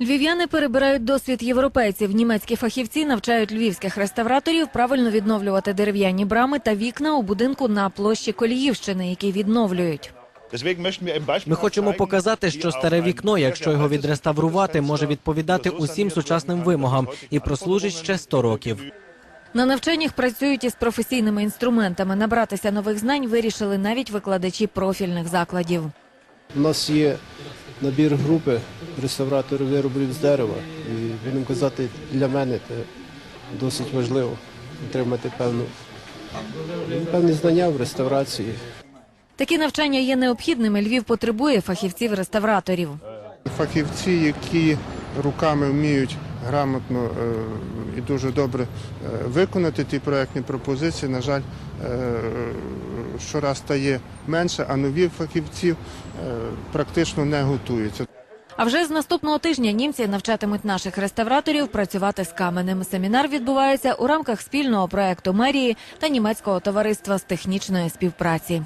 Львів'яни перебирають досвід європейців. Німецькі фахівці навчають львівських реставраторів правильно відновлювати дерев'яні брами та вікна у будинку на площі Коліївщини, який відновлюють. Ми хочемо показати, що старе вікно, якщо його відреставрувати, може відповідати усім сучасним вимогам і прослужить ще 100 років. На навчаннях працюють із професійними інструментами. Набратися нових знань вирішили навіть викладачі профільних закладів. У нас є набір групи реставраторів виробів з дерева. І будемо казати, для мене це досить важливо отримати певну, певні знання в реставрації. Такі навчання є необхідними. Львів потребує фахівців-реставраторів. Фахівці, які руками вміють грамотно е, і дуже добре е, виконати ті проектні пропозиції, на жаль, е, щораз стає менше, а нові фахівці е, практично не готуються. А вже з наступного тижня німці навчатимуть наших реставраторів працювати з каменем. Семінар відбувається у рамках спільного проекту мерії та німецького товариства з технічної співпраці.